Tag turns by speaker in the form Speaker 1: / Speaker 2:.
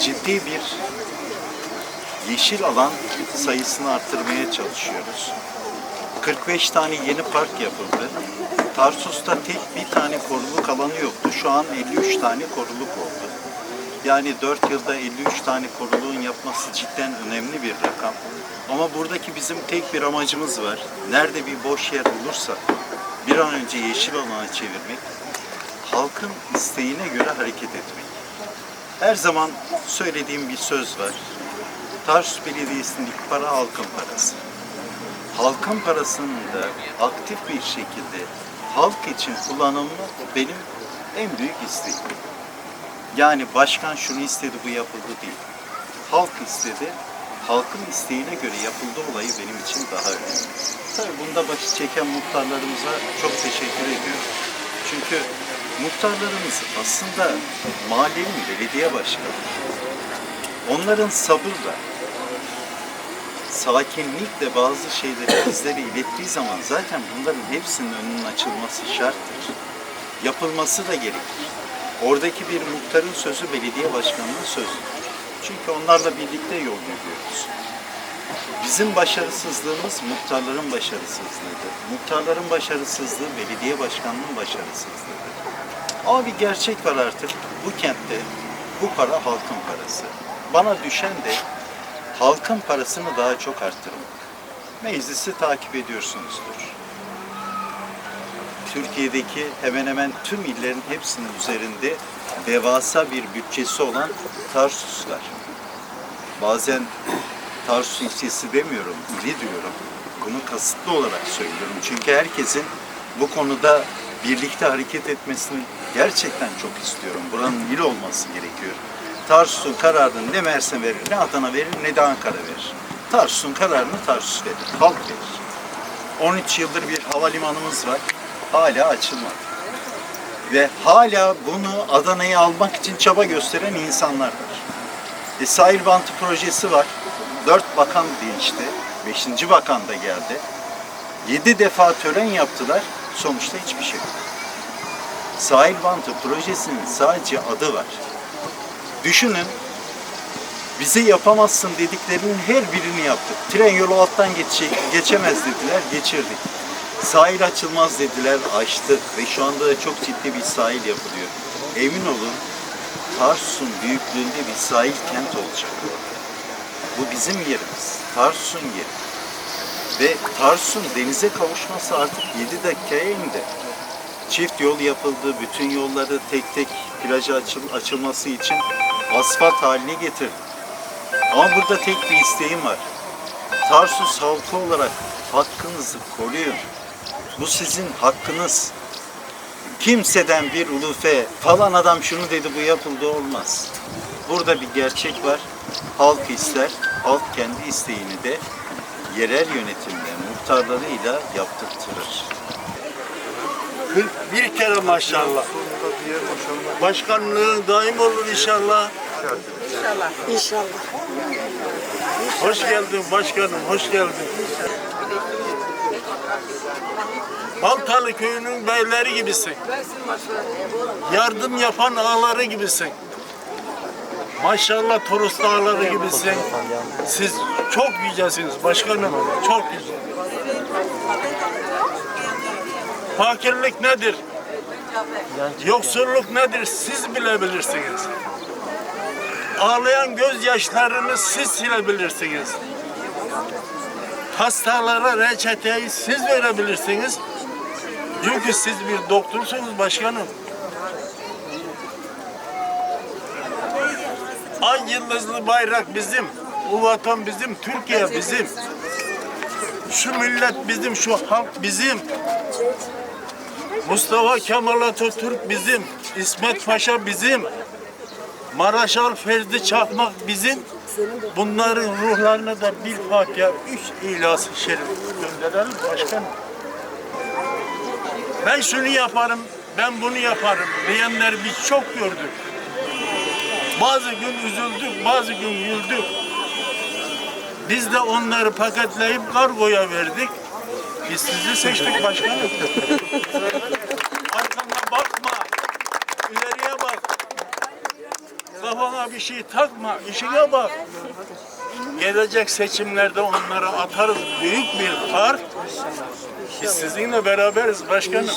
Speaker 1: ciddi bir yeşil alan sayısını arttırmaya çalışıyoruz. 45 tane yeni park yapıldı. Tarsus'ta tek bir tane koruluk alanı yoktu. Şu an 53 tane koruluk oldu. Yani 4 yılda 53 tane koruluğun yapması cidden önemli bir rakam. Ama buradaki bizim tek bir amacımız var. Nerede bir boş yer olursa bir an önce yeşil alana çevirmek, halkın isteğine göre hareket etmek. Her zaman söylediğim bir söz var. Tarsus Belediyesi'nin para halkın parası. Halkın parasının da aktif bir şekilde halk için kullanımı benim en büyük isteğim. Yani başkan şunu istedi bu yapıldı değil. Halk istedi. Halkın isteğine göre yapıldı olayı benim için daha önemli. Tabii bunda başı çeken muhtarlarımıza çok teşekkür ediyorum. Çünkü muhtarlarımız aslında mahallenin belediye başkanı. Onların sabırla, sakinlikle bazı şeyleri bizlere ilettiği zaman zaten bunların hepsinin önünün açılması şarttır. Yapılması da gerekir. Oradaki bir muhtarın sözü belediye başkanının sözüdür. Çünkü onlarla birlikte yol yürüyoruz. Bizim başarısızlığımız muhtarların başarısızlığıdır. Muhtarların başarısızlığı belediye başkanının başarısızlığıdır. Ama bir gerçek var artık. Bu kentte bu para halkın parası. Bana düşen de halkın parasını daha çok arttırmak. Meclisi takip ediyorsunuzdur. Türkiye'deki hemen hemen tüm illerin hepsinin üzerinde devasa bir bütçesi olan Tarsuslar. Bazen Tarsus ilçesi demiyorum, ili diyorum. Bunu kasıtlı olarak söylüyorum. Çünkü herkesin bu konuda birlikte hareket etmesini gerçekten çok istiyorum. Buranın il olması gerekiyor. Tarsus'un kararını ne Mersin verir, ne Adana verir, ne de Ankara verir. Tarsus'un kararını Tarsus verir, halk verir. 13 yıldır bir havalimanımız var. Hala açılmadı. Ve hala bunu Adana'ya almak için çaba gösteren insanlar var. E, sahil bantı projesi var. Dört bakan değişti. Beşinci bakan da geldi. Yedi defa tören yaptılar. Sonuçta hiçbir şey. Sahil bantı projesinin sadece adı var. Düşünün bize yapamazsın dediklerinin her birini yaptık. Tren yolu alttan geçecek, geçemez dediler, geçirdik. Sahil açılmaz dediler, açtık ve şu anda çok ciddi bir sahil yapılıyor. Emin olun Tarsus'un büyüklüğünde bir sahil kent olacak. Bu bizim yerimiz, Tarsus'un yeri. Ve Tarsus'un denize kavuşması artık 7 dakikaya indi. Çift yol yapıldı, bütün yolları tek tek plaja açıl, açılması için asfalt haline getirdi. Ama burada tek bir isteğim var. Tarsus halkı olarak hakkınızı koruyun. Bu sizin hakkınız. Kimseden bir ulufe falan adam şunu dedi bu yapıldı olmaz. Burada bir gerçek var. Halk ister. Halk kendi isteğini de yerel yönetimle, muhtarlarıyla yaptırtırır.
Speaker 2: 41 kere maşallah. Başkanlığın daim olur inşallah.
Speaker 3: İnşallah.
Speaker 2: Hoş geldin başkanım, hoş geldin. Baltalı köyünün beyleri gibisin. Yardım yapan ağaları gibisin. Maşallah Toros dağları gibisin. Siz çok yücesiniz başkanım, çok yüce. Fakirlik nedir? Yoksulluk nedir? Siz bilebilirsiniz. Ağlayan gözyaşlarını siz silebilirsiniz. Hastalara reçeteyi siz verebilirsiniz. Çünkü siz bir doktorsunuz başkanım. Ay yıldızlı bayrak bizim. Bu vatan bizim, Türkiye bizim. Şu millet bizim, şu halk bizim. Mustafa Kemal Atatürk bizim. İsmet Paşa bizim. Maraşal Ferdi Çakmak bizim. Bunların ruhlarına da bir Fatiha, üç İhlas-ı Şerif gönderelim başkanım. Ben şunu yaparım, ben bunu yaparım diyenler biz çok gördük. Bazı gün üzüldük, bazı gün güldük. Biz de onları paketleyip kargoya verdik. Biz sizi seçtik başkanım. Arkana bakma. ileriye bak. Kafana bir şey takma, işine bak. Gelecek seçimlerde onlara atarız büyük bir fark. Biz sizinle beraberiz başkanım.